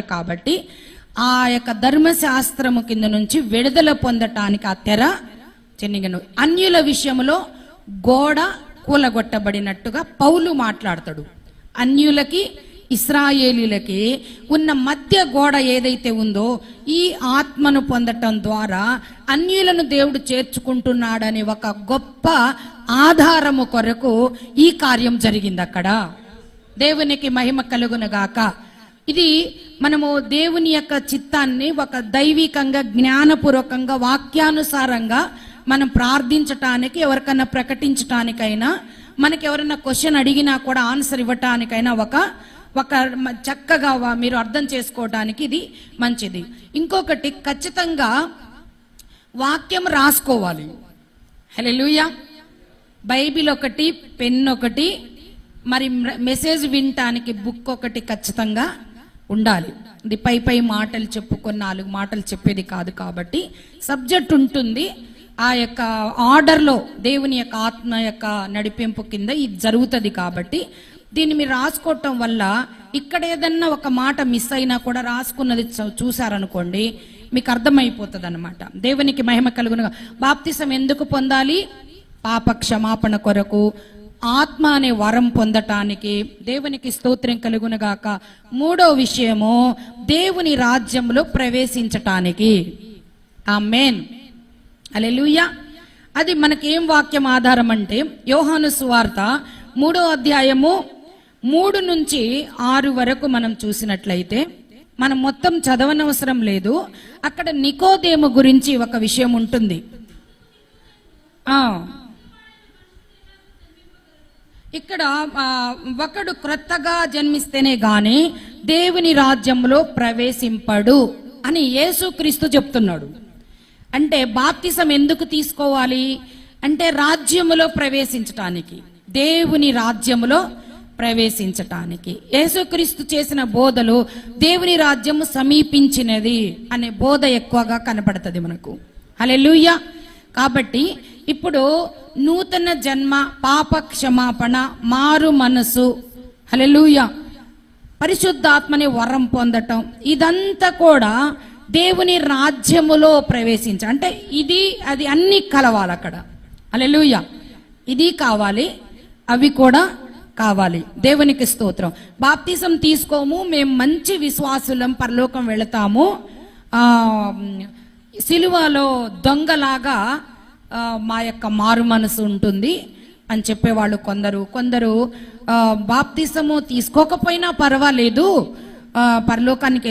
కాబట్టి ఆ యొక్క ధర్మశాస్త్రము కింద నుంచి విడుదల పొందటానికి ఆ తెర చెన్నిగను. అన్యుల విషయంలో గోడ కూలగొట్టబడినట్టుగా పౌలు మాట్లాడతాడు. అన్యులకి ఇస్రాయేలీలకి ఉన్న మధ్య గోడ ఏదైతే ఉందో ఈ ఆత్మను పొందటం ద్వారా అన్యులను దేవుడు చేర్చుకుంటున్నాడని ఒక గొప్ప ఆధారము కొరకు ఈ కార్యం జరిగింది అక్కడ దేవునికి మహిమ కలుగునగాక ఇది మనము దేవుని యొక్క చిత్తాన్ని ఒక దైవికంగా జ్ఞానపూర్వకంగా వాక్యానుసారంగా మనం ప్రార్థించటానికి ఎవరికైనా ప్రకటించటానికైనా మనకి ఎవరైనా క్వశ్చన్ అడిగినా కూడా ఆన్సర్ ఇవ్వటానికైనా ఒక ఒక చక్కగా మీరు అర్థం చేసుకోవడానికి ఇది మంచిది. ఇంకొకటి ఖచ్చితంగా వాక్యం రాసుకోవాలి. హల్లెలూయా బైబిల్ ఒకటి పెన్ ఒకటి మరి మెసేజ్ వినటానికి బుక్ ఒకటి ఖచ్చితంగా ఉండాలి. ఇది పై పై మాటలు చెప్పుకొని నాలుగు మాటలు చెప్పేది కాదు కాబట్టి సబ్జెక్ట్ ఉంటుంది. ఆ యొక్క ఆర్డర్లో దేవుని యొక్క ఆత్మ యొక్క నడిపింపు కింద ఇది జరుగుతుంది కాబట్టి దీన్ని మీరు రాసుకోవటం వల్ల ఇక్కడ ఏదన్నా ఒక మాట మిస్ అయినా కూడా రాసుకున్నది చూ- చూసారనుకోండి మీకు అర్థమైపోతుంది అనమాట దేవునికి మహిమ కలుగునుగా. బాప్తిసం ఎందుకు పొందాలి? పాప క్షమాపణ కొరకు ఆత్మ అనే వరం పొందటానికి దేవునికి స్తోత్రం కలుగునగాక మూడో విషయము దేవుని రాజ్యంలో ప్రవేశించటానికి. ఆ మేన్ అలెలుయ్య అది మనకేం వాక్యం ఆధారం అంటే యోహాను సువార్త మూడో అధ్యాయము మూడు నుంచి ఆరు వరకు మనం చూసినట్లయితే మనం మొత్తం చదవనవసరం లేదు. అక్కడ నికోదేము గురించి ఒక విషయం ఉంటుంది. ఇక్కడ ఒకడు క్రొత్తగా జన్మిస్తేనే గాని దేవుని రాజ్యంలో ప్రవేశింపడు అని యేసుక్రీస్తు చెప్తున్నాడు. అంటే బాప్తిసం ఎందుకు తీసుకోవాలి? అంటే రాజ్యములో ప్రవేశించటానికి దేవుని రాజ్యములో ప్రవేశించటానికి. యేసుక్రీస్తు చేసిన బోధలు దేవుని రాజ్యము సమీపించినది అనే బోధ ఎక్కువగా కనపడుతుంది మనకు. అలెలుయ్య కాబట్టి ఇప్పుడు నూతన జన్మ పాప క్షమాపణ మారు మనసు. హలెలూయ పరిశుద్ధాత్మని వరం పొందటం. ఇదంతా కూడా దేవుని రాజ్యములో ప్రవేశించ అంటే ఇది అది అన్ని కలవాలి అక్కడ. అలెలుయ ఇది కావాలి అవి కూడా కావాలి. దేవునికి స్తోత్రం. బాప్తిజం తీసుకోము మేము మంచి విశ్వాసులం పరలోకం వెళతాము. సిలువలో దొంగలాగా మా యొక్క మారు మనసు ఉంటుంది అని చెప్పేవాళ్ళు కొందరు. కొందరు బాప్తీసము బాప్తిసము తీసుకోకపోయినా పర్వాలేదు. పరలోకానికి